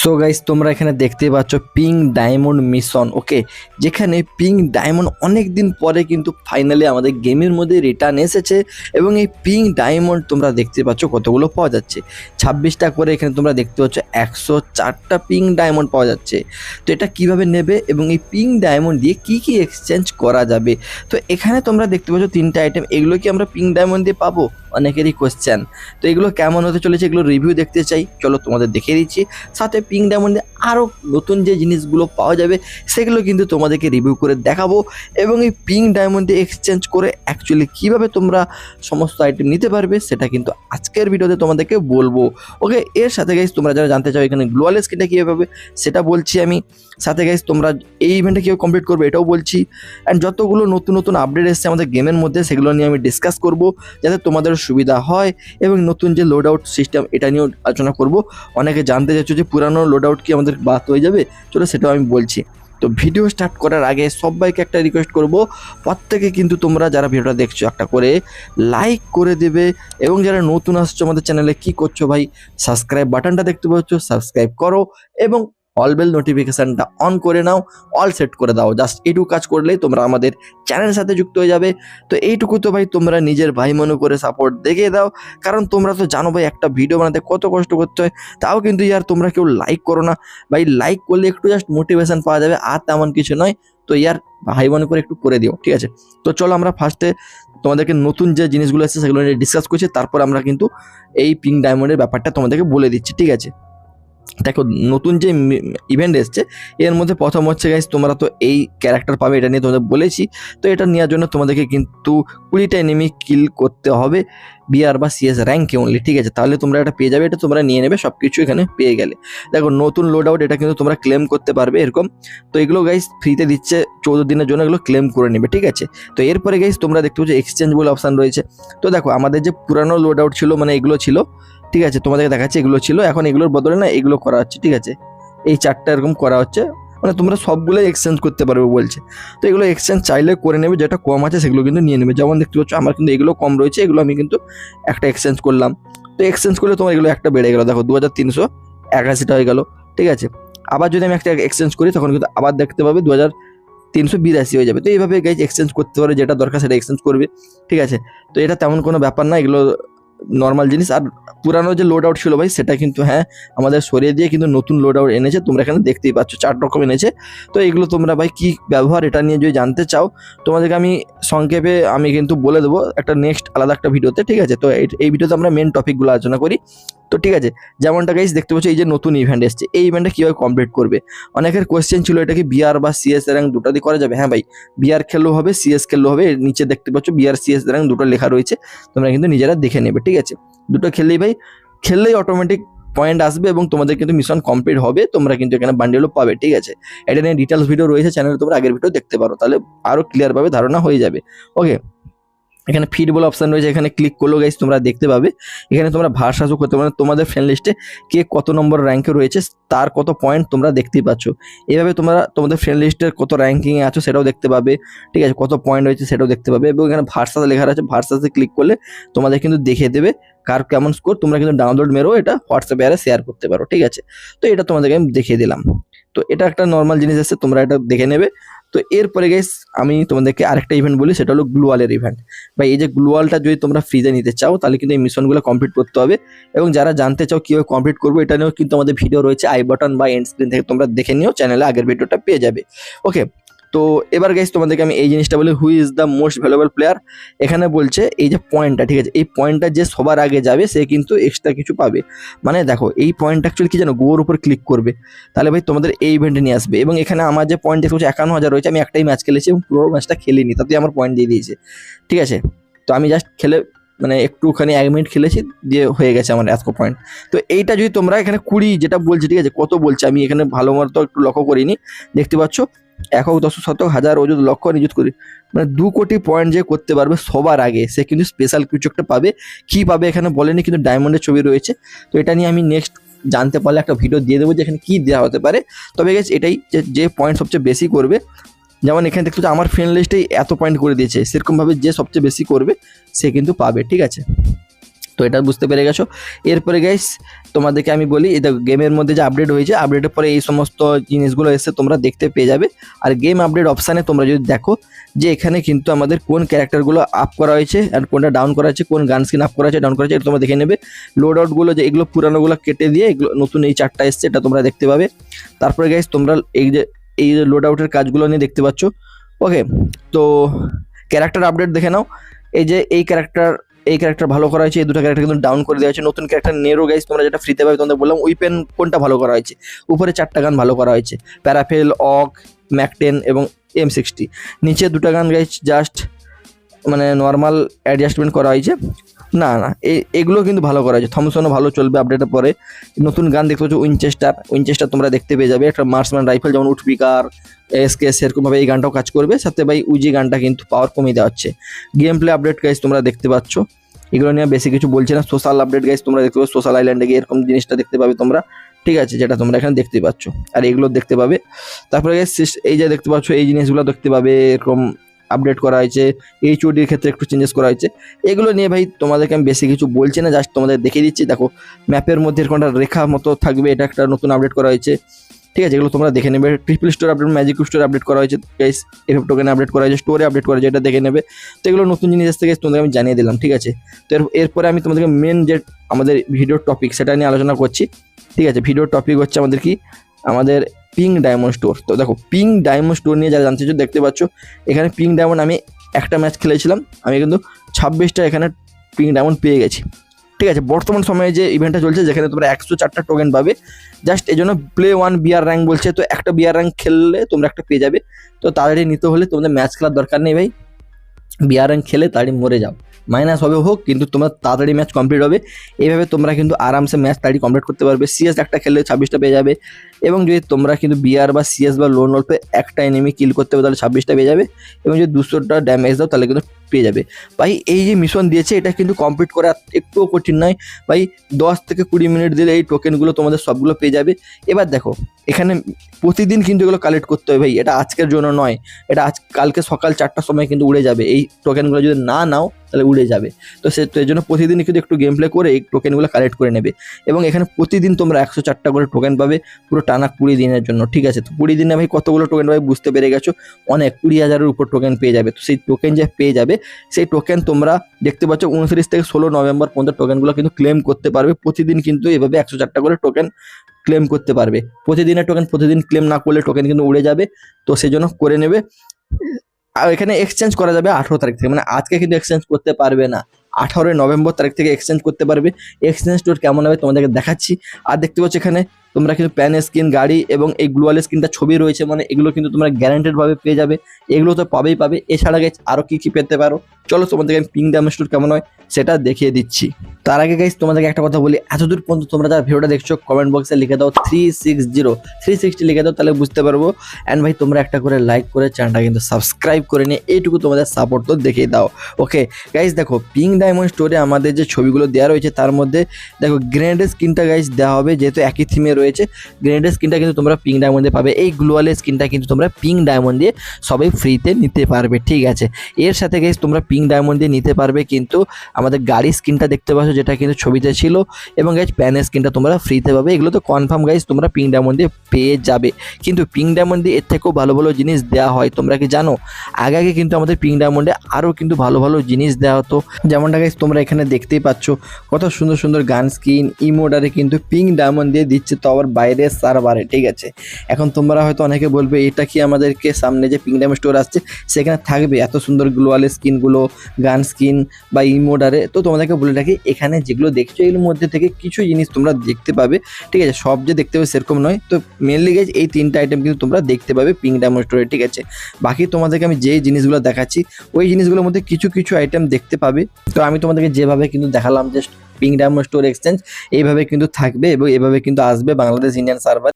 So guys তোমরা এখানে দেখতে পাচ্ছ পিঙ্ক ডায়মন্ড মিশন ওকে যেখানে পিঙ্ক ডায়মন্ড অনেক দিন পরে কিন্তু ফাইনালি আমাদের গেমের মধ্যে রিটার্ন এসেছে এবং এই পিঙ্ক ডায়মন্ড তোমরা দেখতে পাচ্ছ কতগুলো পাওয়া যাচ্ছে। ছাব্বিশটা করে এখানে তোমরা দেখতে পাচ্ছ একশো চারটা পিঙ্ক ডায়মন্ড পাওয়া যাচ্ছে। তো এটা কীভাবে নেবে এবং এই পিঙ্ক ডায়মন্ড দিয়ে কি কি এক্সচেঞ্জ করা যাবে? তো এখানে তোমরা দেখতে পাচ্ছ তিনটা আইটেম এগুলো কি আমরা পিঙ্ক ডায়মন্ড দিয়ে পাবো? অনেকেরই কোয়েশ্চেন তো এগুলো কেমন হতে চলেছে, এগুলো রিভিউ দেখতে চাই। চলো তোমাদের দেখিয়ে দিচ্ছি। সাথে পিঙ্ক ডায়মন্ডে আরও নতুন যে জিনিসগুলো পাওয়া যাবে, সেগুলো কিন্তু তোমাদেরকে রিভিউ করে দেখাবো এবং এই পিঙ্ক ডায়মন্ডে এক্সচেঞ্জ করে অ্যাকচুয়ালি কীভাবে তোমরা সমস্ত আইটেম নিতে পারবে, সেটা কিন্তু আজকের ভিডিওতে তোমাদেরকে বলব। ওকে এর সাথে গাইজ তোমরা যারা জানতে চাও এখানে গ্লোয়াল স্কিনটা কীভাবে সেটা বলছি আমি। সাথে গাইজ তোমরা এই ইভেন্টটা কীভাবে কমপ্লিট করবে, এটাও বলছি। অ্যান্ড যতগুলো নতুন নতুন আপডেট এসছে আমাদের গেমের মধ্যে, সেগুলো নিয়ে আমি ডিসকাস করব, যাতে তোমাদের সুবিধা হয় এবং নতুন যে লোড আউট সিস্টেম এটা নিয়েও আলোচনা করব। অনেকে জানতে চাচ্ছ যে পুরানো লোড আউট কি আমাদের বাদ হয়ে যাবে? চলো সেটাও আমি বলছি। তো ভিডিও স্টার্ট করার আগে সবাইকে একটা রিকোয়েস্ট করব। প্রত্যেকে কিন্তু তোমরা যারা ভিডিওটা দেখছ একটা করে লাইক করে দেবে এবং যারা নতুন আসছো আমাদের চ্যানেলে কি করছ ভাই? সাবস্ক্রাইব বাটনটা দেখতে পাচ্ছ সাবস্ক্রাইব করো এবং অল বেল নোটিফিকেশানটা অন করে নাও অল সেট করে দাও। জাস্ট এইটুকু কাজ করলেই তোমরা আমাদের চ্যানেলের সাথে যুক্ত হয়ে যাবে। তো এইটুকু তো ভাই তোমরা নিজের ভাই মনে করে সাপোর্ট দেখিয়ে দাও। কারণ তোমরা তো জানো ভাই, একটা ভিডিও বানাতে কত কষ্ট করতে হয়। তাও কিন্তু ইয়ার তোমরা কেউ লাইক করো না। ভাই লাইক করলে একটু জাস্ট মোটিভেশন পাওয়া যাবে, আর তেমন কিছু নয়। তো ইয়ার ভাই মনে করে একটু করে দিও, ঠিক আছে? তো চলো আমরা ফার্স্টে তোমাদেরকে নতুন যে জিনিসগুলো আছে সেগুলো নিয়ে ডিসকাস করছি। তারপর আমরা কিন্তু এই পিঙ্ক ডায়মন্ডের ব্যাপারটা তোমাদেরকে বলে দিচ্ছি, ঠিক আছে? দেখো, নতুন যে ইভেন্ট এসছে, এর মধ্যে প্রথম হচ্ছে গাইজ তোমরা তো এই ক্যারেক্টার পাবে, এটা নিয়ে তোমাদের বলেছি। তো এটা নেওয়ার জন্য তোমাদেরকে কিন্তু কুড়িটা এনিমি কিল করতে হবে বিআর বা সিএস র্যাঙ্কে অনলি ঠিক আছে? তাহলে তোমরা এটা পেয়ে যাবে, এটা তোমরা নিয়ে নেবে সব কিছু এখানে পেয়ে গেলে। দেখো, নতুন লোড আউট এটা কিন্তু তোমরা ক্লেম করতে পারবে এরকম। তো এগুলো গাইজ ফ্রিতে দিচ্ছে, চৌদ্দ দিনের জন্য এগুলো ক্লেম করে নেবে, ঠিক আছে? তো এরপরে গাইজ তোমরা দেখতে পাচ্ছ এক্সচেঞ্জ বলে অপশান রয়েছে। তো দেখো, আমাদের যে পুরানো লোড আউট ছিল মানে এগুলো ছিল ঠিক আছে, তোমাদেরকে দেখাচ্ছি, এগুলো ছিল। এখন এগুলোর বদলে না এগুলো করা হচ্ছে, ঠিক আছে? এই চারটা এরকম করা হচ্ছে। মানে তোমরা সবগুলোই এক্সচেঞ্জ করতে পারবে বলছে। তো এগুলো এক্সচেঞ্জ চাইলে করে নেবে, যেটা কম আছে সেগুলো কিন্তু নিয়ে নেবে। যেমন দেখতে পাচ্ছ, আমার কিন্তু এগুলো কম রয়েছে, এগুলো আমি কিন্তু একটা এক্সচেঞ্জ করলাম। তো এক্সচেঞ্জ করলে তোমার এগুলো একটা বেড়ে গেলো। দেখো দু হাজার তিনশো একাশিটা হয়ে গেল, ঠিক আছে? আবার যদি আমি একটা এক্সচেঞ্জ করি, তখন কিন্তু আবার দেখতে পাবে দু হাজার তিনশো বিরাশি হয়ে যাবে। তো এইভাবে গাইজ এক্সচেঞ্জ করতে পারে, যেটা দরকার সেটা এক্সচেঞ্জ করবে, ঠিক আছে? তো এটা তেমন কোনো ব্যাপার না, এগুলো নর্মাল জিনিস আর পুরানো যে লোড আউট ছিল ভাই, সেটা কিন্তু হ্যাঁ আমাদের সরিয়ে দিয়ে কিন্তু নতুন লোড আউট এনেছে, তোমরা এখানে দেখতেই পাচ্ছ, চার রকম এনেছে। তো এগুলো তোমরা ভাই কি ব্যবহার এটা নিয়ে যদি জানতে চাও, তোমাদেরকে আমি সংক্ষেপে আমি কিন্তু বলে দেবো, একটা নেক্সট আলাদা একটা ভিডিওতে, ঠিক আছে? তো এই- ভিডিওতে আমরা মেন টপিকগুলো আলোচনা করি। তো ঠিক আছে, যেমনটা গাইজ দেখতে পাচ্ছ, এই যে নতুন ইভেন্ট এসছে, এই ইভেন্টটা কীভাবে কমপ্লিট করবে? অনেকের কোয়েশ্চেন ছিল এটা কি বিআর বা সিএস র্যাঙ্ক দুটো দিয়ে করা যাবে? হ্যাঁ ভাই বিআর খেললেও হবে সিএস খেললেও হবে নিচে দেখতে পাচ্ছ বিআর সিএস র্যাঙ্ক দুটো লেখা রয়েছে, তোমরা কিন্তু নিজেরা দেখে নেবে, ঠিক আছে? দুটো খেললেই ভাই, খেললেই অটোমেটিক পয়েন্ট আসবে এবং তোমাদের কিন্তু মিশন কমপ্লিট হবে, তোমরা কিন্তু এখানে বান্ডেলও পাবে, ঠিক আছে? এটা নিয়ে ডিটেলস ভিডিও রয়েছে চ্যানেলে তোমরা আগের ভিডিও দেখতে পারো, তাহলে আরও ক্লিয়ারভাবে ধারণা হয়ে যাবে ওকে এখানে ফিড বলে অপশন রয়েছে, এখানে ক্লিক করলেও গাইজ তোমরা দেখতে পাবে। এখানে তোমরা ভার্সাসও করতে পারো তোমাদের ফ্রেন্ড লিস্টে কে কত নম্বর র্যাঙ্কে রয়েছে, তার কত পয়েন্ট তোমরা দেখতেই পাচ্ছ। এভাবে তোমরা তোমাদের ফ্রেন্ড লিস্টের কত র্যাঙ্কিংয়ে আছো সেটাও দেখতে পাবে, ঠিক আছে? কত পয়েন্ট রয়েছে সেটাও দেখতে পাবে এবং এখানে ভার্সাস লেখা আছে ভার্সাসে ক্লিক করলে তোমাদের কিন্তু দেখিয়ে দেবে কার কেমন স্কোর তোমরা কিন্তু ডাউনলোড মেরেও এটা হোয়াটসঅ্যাপে আরে শেয়ার করতে পারো, ঠিক আছে? তো এটা তোমাদেরকে আমি দেখিয়ে দিলাম। তো এটা একটা নর্মাল জিনিস আছে তোমরা এটা দেখে নেবে। তো এরপরে গাইস আমি তোমাদেরকে আরেকটা ইভেন্ট বলি, সেটা হলো গ্লুয়ালের ইভেন্ট বা এই যে গ্লুয়ালটা যদি তোমরা ফ্রিজে নিতে চাও, তাহলে কিন্তু এই মিশনগুলো কমপ্লিট করতে হবে। এবং যারা জানতে চাও কীভাবে কমপ্লিট করব, এটা নিয়েও কিন্তু আমাদের ভিডিও রয়েছে আই বাটন বা এন্ড স্ক্রিন থেকে তোমরা দেখে নিও চ্যানেলে আগের ভিডিওটা পেয়ে যাবে। ওকে তো এবার গাইস তোমাদেরকে আমি এই জিনিসটা বলি who is the most valuable player এখানে বলছে, এই যে পয়েন্টটা ঠিক আছে? এই পয়েন্টটা যে সবার আগে যাবে, সে কিন্তু এক্সট্রা কিছু পাবে। মানে দেখো, এই পয়েন্ট অ্যাকচুয়ালি কি জানো, গোর উপর ক্লিক করবে। তাহলে ভাই, তোমাদের এই ইভেন্টে নিয়ে আসবে। এবং এখানে আমার যে পয়েন্ট দেখতে একান্ন হাজার রয়েছে, আমি একটাই ম্যাচ খেলেছি এবং পুরো ম্যাচটা খেলিনি তাতে আমার পয়েন্ট দিয়ে দিয়েছে। ঠিক আছে? তো আমি জাস্ট খেলে মানে একটুখানি এক মিনিট খেলেছি দিয়ে হয়ে গেছে আমার এত পয়েন্ট তো এইটা যদি তোমরা এখানে কুড়ি যেটা বলছে, ঠিক আছে? কত বলছে? আমি এখানে ভালো মতো একটু লক্ষ্য করিনি। দেখতে পাচ্ছ? একক দশ শতক হাজার অযুত লক্ষ্য নিযুত করি। মানে দু কোটি পয়েন্ট যে করতে পারবে সবার আগে, সে কিন্তু স্পেশাল কিছু একটা পাবে। কি পাবে এখানে বলেনি, কিন্তু ডায়মন্ডের ছবি রয়েছে। তো এটা নিয়ে আমি নেক্সট জানতে পারলে একটা ভিডিও দিয়ে দেবো যে এখানে কী দেওয়া হতে পারে। তবে গেছে এটাই যে পয়েন্ট সবচেয়ে বেশি করবে যেমন এখানে দেখতে পাচ্ছ, আমার ফ্রেন্ড লিস্টেই এত পয়েন্ট করে দিয়েছে। সেরকমভাবে যে সবচেয়ে বেশি করবে, সে কিন্তু পাবে, ঠিক আছে? তো এটা বুঝতে পেরে গেছো? এরপরে গাইস তোমাদেরকে আমি বলি এটা গেমের মধ্যে যে আপডেট হয়েছে আপডেটের পরে এই সমস্ত জিনিসগুলো এসে তোমরা দেখতে পেয়ে যাবে। আর গেম আপডেট অপশানে তোমরা যদি দেখো যে এখানে কিন্তু আমাদের কোন ক্যারেক্টারগুলো আপ করা হয়েছে আর কোনটা ডাউন করা হয়েছে, কোন গান স্কিন আপ করা হয়েছে ডাউন করা হয়েছে, এটা তোমরা দেখে নেবে। লোড আউটগুলো যে, এগুলো পুরানোগুলো কেটে দিয়ে এগুলো নতুন এই চারটা এসছে, এটা তোমরা দেখতে পাবে। তারপরে গাইস তোমরা এই যে এই লোড আউটের কাজগুলো নিয়ে দেখতে পাচ্ছ। ওকে তো ক্যারেক্টার আপডেট দেখে নাও। এই যে এই ক্যারেক্টার এই ক্যারেক্টার ভালো করা হয়েছে, এই দুটো ক্যারেক্টার কিন্তু ডাউন করে দেওয়া হয়েছে। নতুন ক্যারেক্টার নেরো গাইজ তোমরা যেটা ফ্রিতে পাবে তোমাদের বললাম উইপেন কোনটা ভালো করা হয়েছে? উপরে চারটা গান ভালো করা হয়েছে। প্যারাফেল অক ম্যাকটেন এবং এম সিক্সটি নিচে দুটা গান গাইস জাস্ট মানে নর্মাল অ্যাডজাস্টমেন্ট করা হয়েছে না না এগুলো কিন্তু ভালো করা হয়েছে। থমসনও ভালো চলবে আপডেটের পরে। নতুন গান দেখতে পাচ্ছ উইনচেস্টার উইনচেস্টার তোমরা দেখতে পেয়ে যাবে। একটা মার্সম্যান রাইফেল যেমন উঠপিকার এসকে সেরকমভাবে এই গানটাও কাজ করবে। সাথে ভাই উজি গানটা কিন্তু পাওয়ার কমিয়ে দেওয়া হচ্ছে। গেম প্লে আপডেট গাইজ তোমরা দেখতে পাচ্ছ। এগুলো নিয়ে বেশি কিছু বলছে না। সোশ্যাল আপডেট গাইজ তোমরা দেখতে পাবে। সোশ্যাল আইল্যান্ডে গিয়ে এরকম জিনিসটা দেখতে পাবে তোমরা। ঠিক আছে, যেটা তোমরা এখানে দেখতে পাচ্ছ। আর এগুলো দেখতে পাবে। তারপরে এই যে দেখতে পাচ্ছ, এই জিনিসগুলো দেখতে পাবে এরকম আপডেট করা হয়েছে এইচওডির ক্ষেত্রে একটু চেঞ্জেস করা হয়েছে। এগুলো নিয়ে ভাই তোমাদেরকে আমি বেশি কিছু বলছি না জাস্ট তোমাদের দেখিয়ে দিচ্ছি। দেখো ম্যাপের মধ্যে এরকম রেখা মতো থাকবে, এটা একটা নতুন আপডেট করা হয়েছে। ঠিক আছে, এগুলো তোমরা দেখে নেবে। Triple store update magic store update করা হয়েছে গাইস এফএফ টোকেন আপডেট করা হয়েছে স্টোরে আপডেট করা হয়েছে, এটা দেখে নেবে। তো এগুলো নতুন জিনিস এসে গেছে, তোমাদেরকে আমি জানিয়ে দিলাম, ঠিক আছে? তো এরপরে আমি তোমাদেরকে মেন যে আমাদের ভিডিওর টপিক সেটা নিয়ে আলোচনা করছি। ঠিক আছে ভিডিওর টপিক হচ্ছে আমাদের কি? আমাদের পিঙ্ক ডায়মন্ড স্টোর তো দেখো পিঙ্ক ডায়মন্ড স্টোর নিয়ে যারা জানতে চাও দেখতে পাচ্ছ, এখানে পিঙ্ক ডায়মন্ড আমি একটা ম্যাচ খেলেছিলাম। আমি কিন্তু ছাব্বিশটা এখানে পিঙ্ক ডায়মন্ড পেয়ে গেছি। ঠিক আছে, বর্তমান সময়ে যে ইভেন্টটা চলছে, যেখানে তোমরা একশো চারটা টোকেন পাবে জাস্ট এই জন্য প্লে ওয়ান বিয়ার র্যাঙ্ক বলছে, তো একটা বিয়ার র্যাঙ্ক খেললে তোমরা একটা পেয়ে যাবে। তো তাড়াতাড়ি নিতে হলে তোমাদের ম্যাচ খেলার দরকার নেই ভাই। বিয়ার র্যাঙ্ক খেলে তাড়াতাড়ি মরে যাও। মাইনাস হবে হোক, কিন্তু তোমরা তাড়াতাড়ি ম্যাচ কমপ্লিট হবে। এইভাবে তোমরা কিন্তু আরামসে ম্যাচ তাড়াতাড়ি কমপ্লিট করতে পারবে। সিএস একটা খেললে ছাব্বিশটা পেয়ে যাবে। এবং যদি তোমরা কিন্তু বিআর বা সিএস বা লোন অল্পে একটা এনিমি কিল করতে হবে তাহলে ছাব্বিশটা পেয়ে যাবে। এবং যদি দুশোটা ড্যামেজ দাও, তাহলে কিন্তু পেয়ে যাবে। ভাই, এই যে মিশন দিয়েছে, এটা কিন্তু কমপ্লিট করা একটুও কঠিন নয়। ভাই, দশ থেকে কুড়ি মিনিট দিলে এই টোকেনগুলো তোমাদের সবগুলো পেয়ে যাবে। এবার দেখো, এখানে প্রতিদিন কিন্তু এগুলো কালেক্ট করতে হবে ভাই। এটা আজকের জন্য নয়, এটা আজ, কালকে সকাল চারটার সময় কিন্তু উড়ে যাবে। এই টোকেনগুলো যদি না নাও, তাহলে উড়ে যাবে। তো সে, তো এর জন্য প্রতিদিন কিন্তু একটু গেম প্লে করে এই টোকেনগুলো কালেক্ট করে নেবে। এবং এখানে প্রতিদিন তোমরা একশো চারটা করে টোকেন পাবে, পুরো টানা কুড়ি দিনের জন্য। ঠিক আছে, তো কুড়ি দিনে ভাই কতগুলো টোকেন পাবে বুঝতে পেরে গেছো? অনেক, কুড়ি হাজারের উপর টোকেন পেয়ে যাবে। তো সেই টোকেন যে পেয়ে যাবে সেই টোকেন তোমরা দেখতে পাচ্ছ উনত্রিশ থেকে ষোলো নভেম্বর পর্যন্ত টোকেনগুলো কিন্তু ক্লেম করতে পারবে। প্রতিদিন কিন্তু এভাবে একশো চারটা করে টোকেন ক্লেম করতে পারবে। প্রতিদিনের টোকেন প্রতিদিন ক্লেম না করলে টোকেন কিন্তু উড়ে যাবে। তো সেই জন্য করে নেবে। আর এখানে এক্সচেঞ্জ করা যাবে আঠারো তারিখ থেকে। মানে আজকে কিন্তু এক্সচেঞ্জ করতে পারবে না। আঠারোই নভেম্বর তারিখ থেকে এক্সচেঞ্জ করতে পারবে। এক্সচেঞ্জ স্টোর কেমন হবে তোমাদেরকে দেখাচ্ছি। আর দেখতে পাচ্ছ এখানে তোমরা কিন্তু প্যান স্ক্রিন গাড়ি এবং এই গ্লোয়াল স্ক্রিনটা ছবি রয়েছে মানে এগুলো কিন্তু তোমরা গ্যারান্টেড ভাবে পেয়ে যাবে। এগুলো তো পাবেই পাবে। এছাড়া গেছে আরও কি কি পেতে পারো? চলো তোমাদেরকে আমি পিং ড্যাম স্টোর কেমন হয় সেটা দেখিয়ে দিচ্ছি। তার আগে গাইজ তোমাদেরকে একটা কথা বলি এতদূর পর্যন্ত তোমরা যারা ভিডিওটা দেখছ কমেন্ট বক্সে লিখে দাও three six zero three sixty লিখে দাও, তাহলে বুঝতে পারব। অ্যান্ড ভাই, তোমরা একটা করে লাইক করে চ্যানেলটা কিন্তু সাবস্ক্রাইব করে নিয়ে এইটুকু তোমাদের সাপোর্ট তো দেখিয়ে দাও। ওকে গাইজ দেখো পিং ডায়মন্ড স্টোরে আমাদের যে ছবিগুলো দেওয়া রয়েছে, তার মধ্যে দেখো গ্রেনেডের স্ক্রিনটা গাইজ দেওয়া হবে, যেহেতু একই থিমে রয়েছে। গ্রেনেডের স্কিনটা কিন্তু তোমরা পিং ডায়মন্ডে পাবে। এই গ্লোয়ালের স্কিনটা কিন্তু তোমরা পিং ডায়মন্ড দিয়ে সবাই ফ্রিতে নিতে পারবে, ঠিক আছে? এর সাথে গাইজ তোমরা পিং ডায়মন্ড দিয়ে নিতে পারবে কিন্তু আমাদের গাড়ির স্কিনটা দেখতে পাচ্ছ, যেটা কিন্তু ছবিতে ছিল এবং গাইজ প্যানের স্কিনটা তোমরা ফ্রিতে পাবে। এগুলো তো কনফার্ম গাইজ তোমরা পিং ডায়মন্ড দিয়ে পেয়ে যাবে। কিন্তু পিং ডায়মন্ড দিয়ে এর থেকেও ভালো ভালো জিনিস দেওয়া হয়, তোমরা কি জানো? আগে আগে কিন্তু আমাদের পিং ডায়মন্ডে আরও কিন্তু ভালো ভালো জিনিস দেওয়া হতো। যেমনটা গাইজ তোমরা এখানে দেখতেই পাচ্ছ, কত সুন্দর সুন্দর গান স্কিন ইমোডারে কিন্তু পিং ডায়মন্ড দিয়ে দিচ্ছে। তো আবার বাইরে সার্ভারে ঠিক আছে? এখন তোমরা হয়তো অনেকে বলবে, এটা কি আমাদেরকে সামনে যে পিং ডায়মন্ড স্টোর আসছে, সেখানে থাকবে এত সুন্দর গ্লোয়াল স্কিনগুলো গান স্কিন বা ইমোডারে তো তোমাদেরকে বলে রাখি, এখানে যেগুলো দেখছ এগুলোর মধ্যে থেকে কিছু জিনিস তোমরা দেখতে পাবে, ঠিক আছে? সব যে দেখতে পাবে সেরকম নয়। তো মেনলি গেজ এই তিনটা আইটেম কিন্তু তোমরা দেখতে পাবে ডায়মন্ড স্টোরে ঠিক আছে? বাকি তোমাদেরকে আমি যে জিনিসগুলো দেখাচ্ছি, ওই জিনিসগুলোর মধ্যে কিছু কিছু আইটেম দেখতে পাবে। তো আমি তোমাদেরকে যেভাবে কিন্তু দেখালাম যে ডায়মন্ড স্টোর এক্সচেঞ্জ এইভাবে কিন্তু থাকবে এবং এভাবে কিন্তু আসবে বাংলাদেশ ইন্ডিয়ান সার্ভার